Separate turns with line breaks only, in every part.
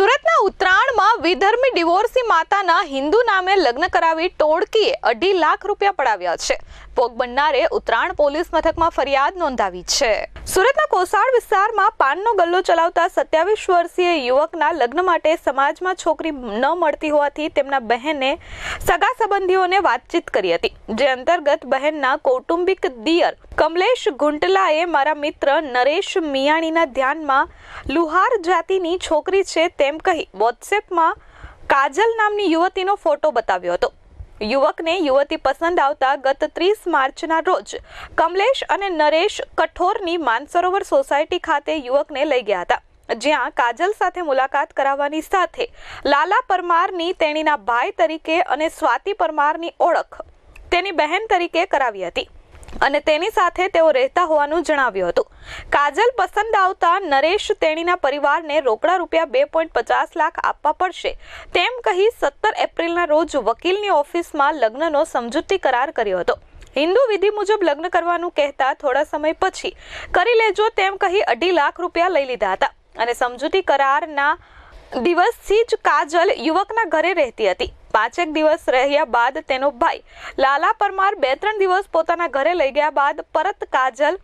સુરતના ઉત્તરાયણમાં વિધર્મી ડિવોર્સી માતાના હિન્દુ નામે લગ્ન કરાવી ટોળકીએ અઢી લાખ રૂપિયા પડાવ્યા છે. ભોગ બનનારે ઉત્તરાયણ પોલીસ મથકમાં ફરિયાદ નોંધાવી છે. સુરતના કોસાડ વિસ્તારમાં પાનનો ગલ્લો ચલાવતા સત્યાવીસ વર્ષીય યુવકના લગ્ન માટે સમાજમાં છોકરી ન મળતી હોવાથી તેમના બહેને સગા સંબંધીઓને વાતચીત કરી હતી. જે અંતર્ગત બહેનના કૌટુંબિક દિયર કમલેશ ગુંટલાએ મારા મિત્ર નરેશ મિયાણીના ધ્યાનમાં લુહાર જાતિની છોકરી છે તેમ કહી વોટ્સએપમાં કાજલ નામની યુવતીનો ફોટો બતાવ્યો હતો. યુવકને યુવતી પસંદ આવતા ગત ત્રીસ માર્ચના રોજ કમલેશ અને નરેશ કઠોરની માનસરોવર સોસાયટી ખાતે યુવકને લઈ ગયા હતા. જ્યાં કાજલ સાથે મુલાકાત કરાવવાની સાથે લાલા પરમારની તેણીના ભાઈ તરીકે અને સ્વાતિ પરમારની ઓળખ તેની બહેન તરીકે કરાવી હતી. અને તેની સાથે તેઓ રહેતા હોવાનું જણાવ્યું હતું. કાજલ પસંદ આવતા નરેશ તેણીના પરિવારને રોકડા રૂપિયા બે પોઈન્ટ પચાસ લાખ આપવા પડશે. તેમ કહી સત્તર એપ્રિલના રોજ વકીલની ઓફિસમાં લગ્નનો સમજૂતી કરાર કર્યો હતો. હિન્દુ વિધિ મુજબ લગ્ન કરવાનું કહેતા થોડા સમય પછી કરી લેજો તેમ કહી અઢી લાખ રૂપિયા લઈ લીધા હતા. અને સમજૂતી કરારના દિવસથી જ કાજલ યુવકના ઘરે રહેતી હતી. પાંચેક દિવસ રહ્યા બાદ તેનો ભાઈ લાલા પરમાર બે ત્રણ દિવસ પોતાના ઘરે લઈ ગયા બાદ પરત કાજલ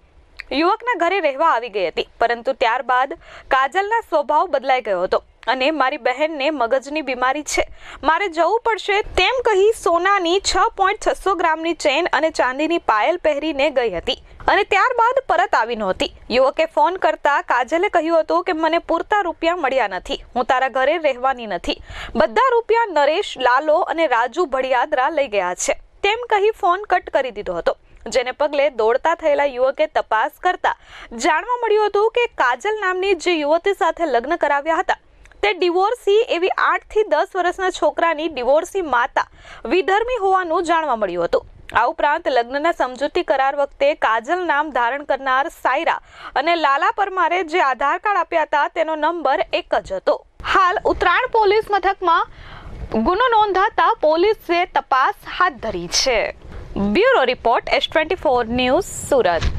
યુવકના ઘરે રહેવા આવી ગઈ હતી. પરંતુ ત્યારબાદ કાજલના સ્વભાવ બદલાઈ ગયો હતો અને મારી બહેનને મગજની બીમારી છે. મારે જવું પડશે તેમ કહી સોનાની છ પોઈન્ટ છસો ગ્રામની ચેન અને ચાંદીની પાયલ પહેરીને ગઈ હતી. અને ત્યારબાદ પરત આવી નહોતી. યુવકે ફોન કરતા કાજલે કહ્યું હતું કે મને પૂરતા રૂપિયા મળ્યા નથી. હું તારા ઘરે રહેવાની નથી. બધા રૂપિયા નરેશ, લાલો અને રાજુ ભડિયાદરા લઈ ગયા છે. તેમ કહી ફોન કટ કરી દીધો હતો. જેને પગલે દોડતા થયેલા યુવકે તપાસ કરતા જાણવા મળ્યું હતું કે કાજલ નામની જે યુવતી સાથે લગ્ન કરાવ્યા હતા, તે ડિવોર્સી એવી આઠથી દસ વર્ષના છોકરાની ડિવોર્સી માતા વિધર્મી હોવાનું જાણવા મળ્યું હતું. આ ઉપરાંત લગ્નના સમજૂતી કરાર વખતે કાજલ નામ ધારણ કરનાર સાયરા અને લાલા પરમારે જે આધાર કાર્ડ આપ્યા હતા તેનો નંબર એક જ હતો. હાલ ઉત્તરાયણ પોલીસ મથકમાં ગુનો નોંધાતા પોલીસે તપાસ હાથ ધરી છે. Bureau report S twenty four news Surat.